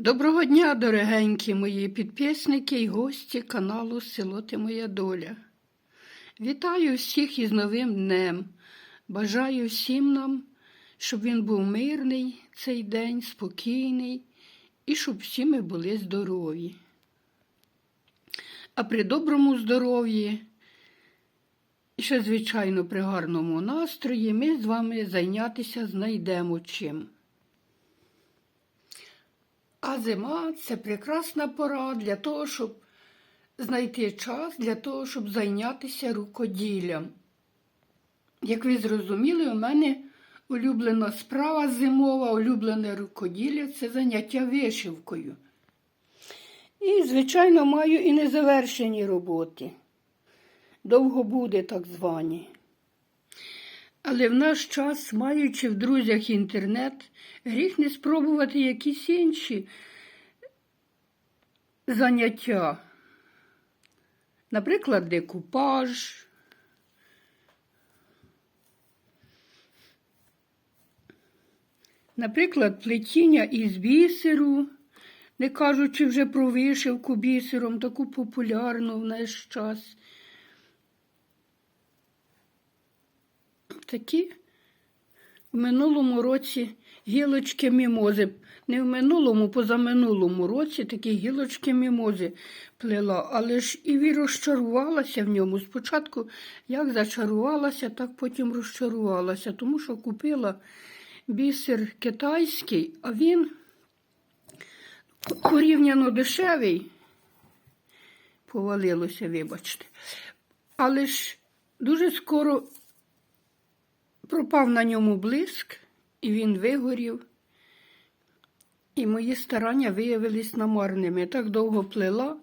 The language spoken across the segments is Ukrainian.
Доброго дня, дорогенькі мої підписники і гості каналу Село Ти Моя Доля. Вітаю всіх із новим днем. Бажаю всім нам, щоб він був мирний цей день, спокійний і щоб всі ми були здорові. А при доброму здоров'ї і ще, звичайно, при гарному настрої ми з вами зайнятися знайдемо чим. А зима це прекрасна пора для того, щоб знайти час для того, щоб зайнятися рукоділлям. Як ви зрозуміли, у мене улюблена справа зимова, улюблене рукоділля це заняття вишивкою. І, звичайно, маю і незавершені роботи. Довго буде так звані. Але в наш час, маючи в друзях інтернет, гріх не спробувати якісь інші заняття. Наприклад, декупаж. Наприклад, плетіння із бісеру, не кажучи вже про вишивку бісером, таку популярну в наш час. Такі в минулому році гілочки мімози. Не в минулому, позаминулому році такі гілочки мімози плела, але ж і розчарувалася в ньому. Спочатку як зачарувалася, так потім розчарувалася, тому що купила бісер китайський, а він порівняно дешевий, повалилося, вибачте. Але ж дуже скоро пропав на ньому блиск, і він вигорів. І мої старання виявились намарними. Я так довго плела,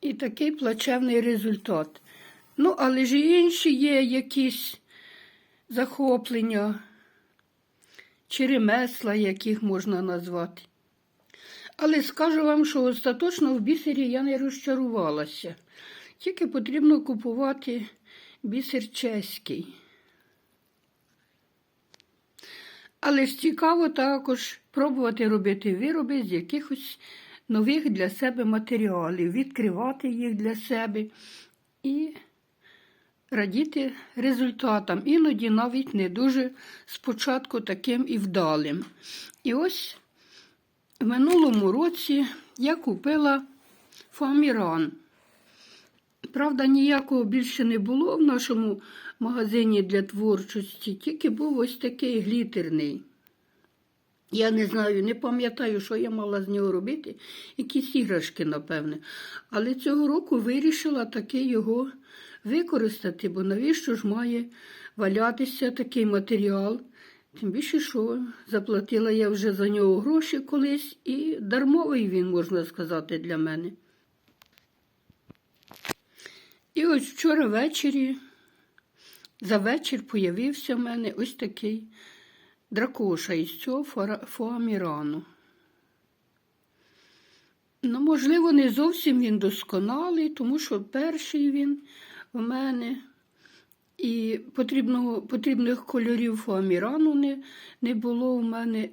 і такий плачевний результат. Ну, але ж і інші є якісь захоплення чи ремесла, яких можна назвати. Але скажу вам, що остаточно в бісері я не розчарувалася. Тільки потрібно купувати бісер чеський. Але ж цікаво також пробувати робити вироби з якихось нових для себе матеріалів, відкривати їх для себе і радіти результатам. Іноді навіть не дуже спочатку таким і вдалим. І ось в минулому році я купила фоаміран. Правда, ніякого більше не було в нашому магазині для творчості, тільки був ось такий глітерний. Я не знаю, не пам'ятаю, що я мала з нього робити, якісь іграшки, напевне. Але цього року вирішила таки його використати, бо навіщо ж має валятися такий матеріал? Тим більше, що заплатила я вже за нього гроші колись, і дармовий він, можна сказати, для мене. І ось вчора ввечері, за вечір появився в мене ось такий дракоша із цього фоамірану. Ну, можливо, не зовсім він досконалий, тому що перший він в мене і потрібного, потрібних кольорів фоамірану не, не було в мене.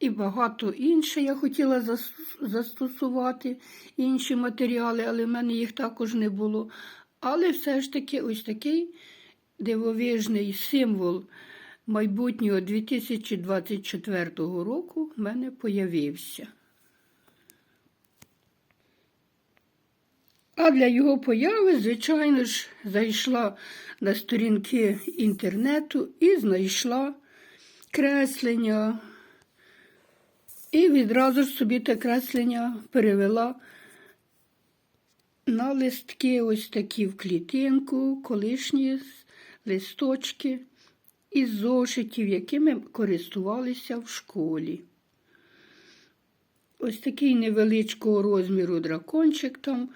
І багато інше я хотіла застосувати інші матеріали, але в мене їх також не було. Але все ж таки ось такий дивовижний символ майбутнього 2024 року в мене появився. А для його появи, звичайно ж, зайшла на сторінки інтернету і знайшла креслення. І відразу ж собі те креслення перевела на листки ось такі в клітинку, колишні листочки із зошитів, якими користувалися в школі. Ось такий невеличкого розміру дракончик там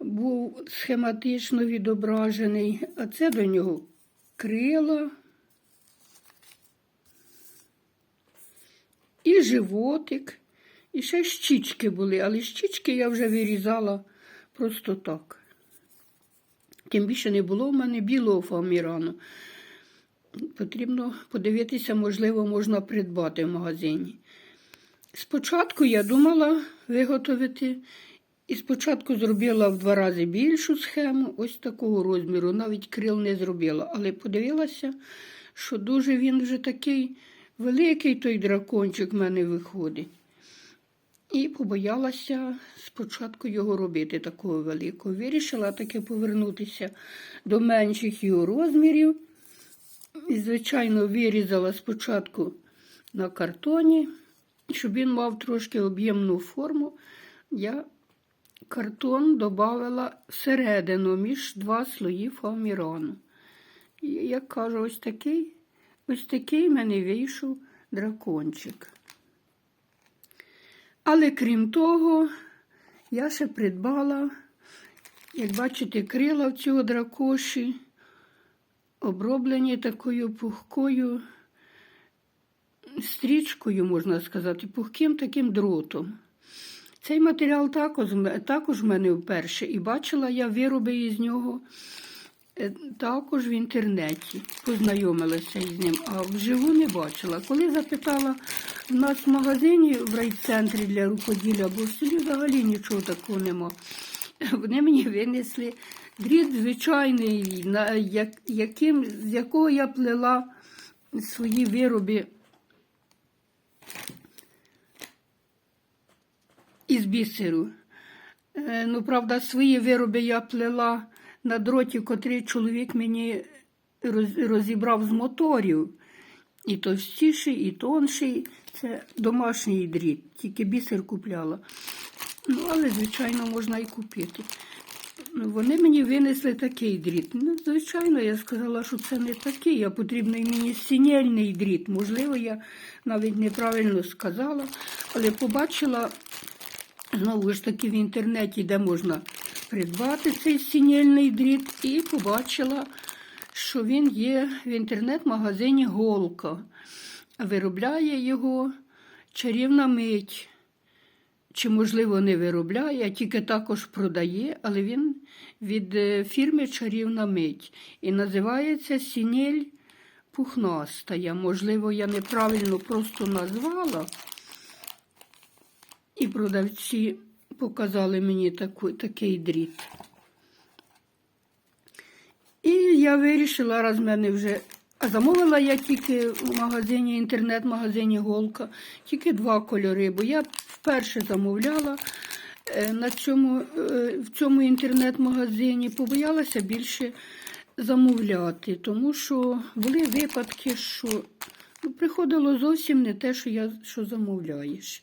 був схематично відображений, а це до нього крила і животик, і ще щічки були, але щічки я вже вирізала просто так. Тим більше не було в мене білого фоамірану. Потрібно подивитися, можливо, можна придбати в магазині. Спочатку я думала виготовити, і спочатку зробила в два рази більшу схему, ось такого розміру, навіть крил не зробила, але подивилася, що дуже він вже такий великий той дракончик в мене виходить. І побоялася спочатку його робити такого великого. Вирішила таки повернутися до менших його розмірів. І, звичайно, вирізала спочатку на картоні, щоб він мав трошки об'ємну форму. Я картон додавала всередину між два слої фоамірану. І, як кажу, ось такий, ось такий в мене вийшов дракончик. Але крім того, я ще придбала, як бачите, крила в цього дракоші, оброблені такою пухкою стрічкою, можна сказати, пухким таким дротом. Цей матеріал також, в мене вперше, і бачила я вироби із нього також в інтернеті. Познайомилася із ним, а вживу не бачила. Коли запитала в нас в магазині в райцентрі для рукоділля, бо в селі взагалі нічого такого нема. Вони мені винесли дріт звичайний, яким, з якого я плела свої вироби із бісеру. Е, Ну, правда, свої вироби я плела на дроті, котрий чоловік мені розібрав з моторів. І товстіший, і тонший. Це домашній дріт, тільки бісер купляла. Ну, але, звичайно, можна і купити. Ну, Вони мені винесли такий дріт. Ну, звичайно, я сказала, що це не такий, а потрібний мені синельний дріт. Можливо, я навіть неправильно сказала, але побачила знову ж таки в інтернеті, де можна придбати цей синельний дріт, і побачила, що він є в інтернет-магазині Голка. Виробляє його чарівна мить. Чи, можливо, не виробляє, а тільки також продає, але він від е, фірми Чарівна мить. І називається Сінель Пухнастая. Можливо, я неправильно просто назвала. І продавці показали мені таку, такий дріт. І я вирішила, раз в мене вже. А замовила я тільки в магазині, інтернет-магазині Голка, тільки два кольори, бо я вперше замовляла е, на цьому, е, в цьому інтернет-магазині, побоялася більше замовляти, тому що були випадки, що ну, приходило зовсім не те, що я що замовляєш.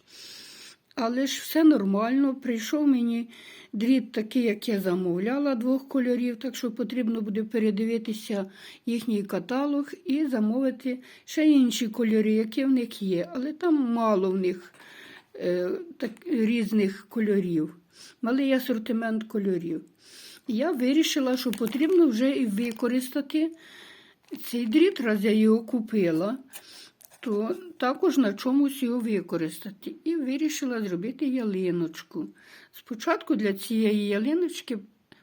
Але ж все нормально. Прийшов мені дріт такий, як я замовляла, двох кольорів, так що потрібно буде передивитися їхній каталог і замовити ще інші кольори, які в них є. Але там мало в них е, так, різних кольорів, малий асортимент кольорів. Я вирішила, що потрібно вже і використати цей дріт, раз я його купила то також на чомусь його використати. І вирішила зробити ялиночку. Спочатку для цієї ялиночки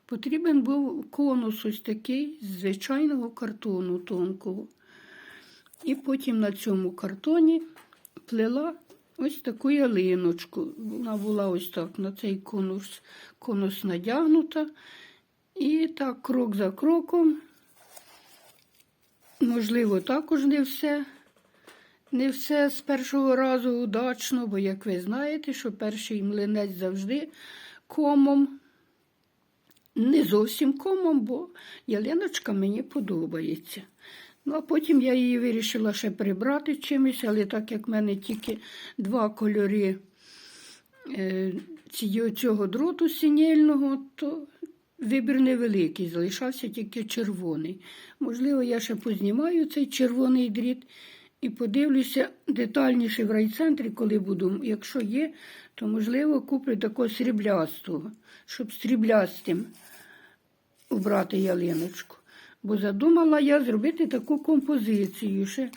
потрібен був конус ось такий з звичайного картону тонкого. І потім на цьому картоні плела ось таку ялиночку. Вона була ось так на цей конус, конус надягнута. І так, крок за кроком, можливо, також не все. Не все з першого разу удачно, бо, як ви знаєте, що перший млинець завжди комом. Не зовсім комом, бо ялиночка мені подобається. Ну, а потім я її вирішила ще прибрати чимось, але так як в мене тільки два кольори е, цього дроту синільного, то вибір невеликий, залишався тільки червоний. Можливо, я ще познімаю цей червоний дріт і подивлюся детальніше в райцентрі, коли буду. Якщо є, то можливо куплю такого сріблястого, щоб сріблястим убрати ялиночку. Бо задумала я зробити таку композицію. Ще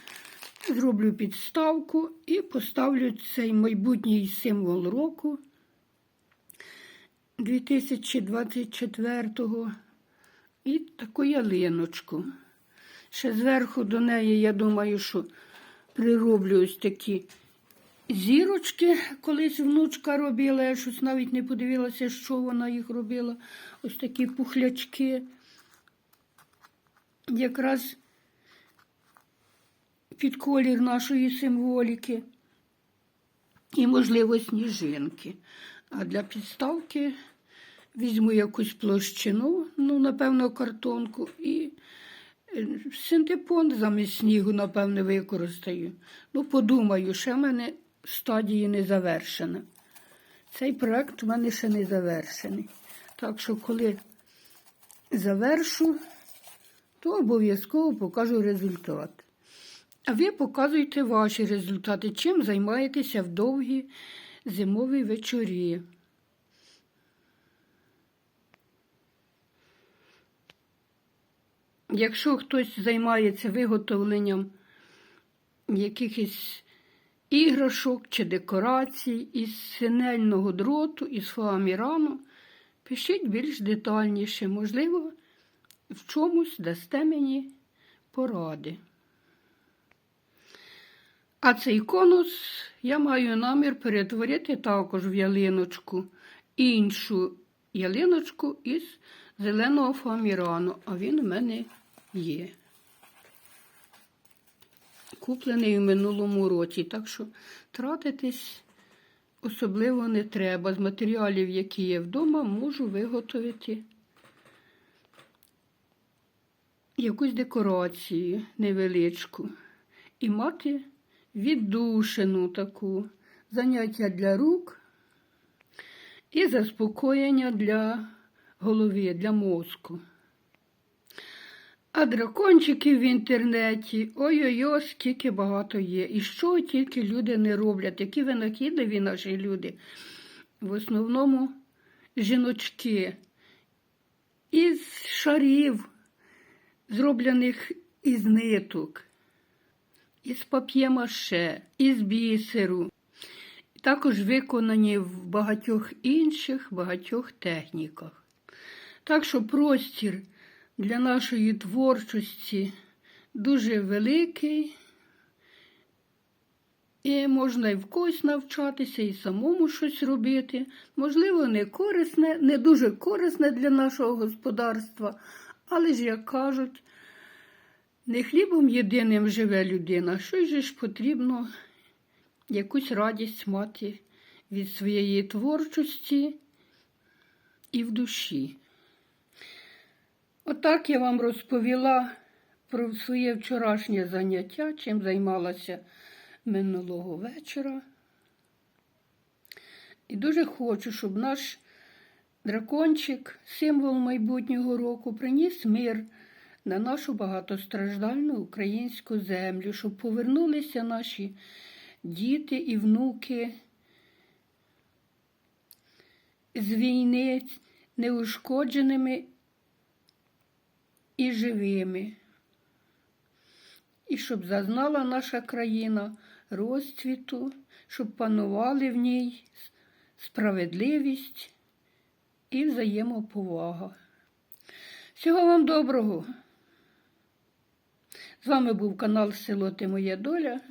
зроблю підставку і поставлю цей майбутній символ року 2024-го і таку ялиночку. Ще зверху до неї, я думаю, що прироблю ось такі зірочки колись внучка робила, я щось навіть не подивилася, що вона їх робила. Ось такі пухлячки. Якраз під колір нашої символіки. І, можливо, сніжинки. А для підставки візьму якусь площину, ну, напевно, картонку, і синтепон замість снігу, напевне, використаю. Ну, подумаю, ще в мене стадії не завершена. Цей проект в мене ще не завершений. Так що, коли завершу, то обов'язково покажу результат. А ви показуйте ваші результати, чим займаєтеся в довгі зимові вечорі. Якщо хтось займається виготовленням якихось іграшок чи декорацій із синельного дроту, із фоамірану, пишіть більш детальніше, можливо, в чомусь дасте мені поради. А цей конус я маю намір перетворити також в ялиночку, іншу ялиночку із зеленого фоамірану, а він у мене є. Куплений у минулому році, так що тратитись особливо не треба. З матеріалів, які є вдома, можу виготовити якусь декорацію невеличку і мати віддушину таку, заняття для рук і заспокоєння для голови, для мозку. А дракончиків в інтернеті, ой-ой-ой, скільки багато є. І що тільки люди не роблять, які винахідливі наші люди. В основному жіночки із шарів, зроблених із ниток, із пап'ємаше, із бісеру. Також виконані в багатьох інших багатьох техніках. Так що простір для нашої творчості дуже великий, і можна і в когось навчатися, і самому щось робити. Можливо, не корисне, не дуже корисне для нашого господарства, але ж, як кажуть, не хлібом єдиним живе людина, що ж потрібно якусь радість мати від своєї творчості і в душі. Отак я вам розповіла про своє вчорашнє заняття, чим займалася минулого вечора. І дуже хочу, щоб наш дракончик, символ майбутнього року, приніс мир на нашу багатостраждальну українську землю, щоб повернулися наші діти і внуки з війни неушкодженими і живими. І щоб зазнала наша країна розцвіту, щоб панували в ній справедливість і взаємоповага. Всього вам доброго! З вами був канал Село Ти Моя Доля.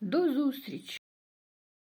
До зустрічі!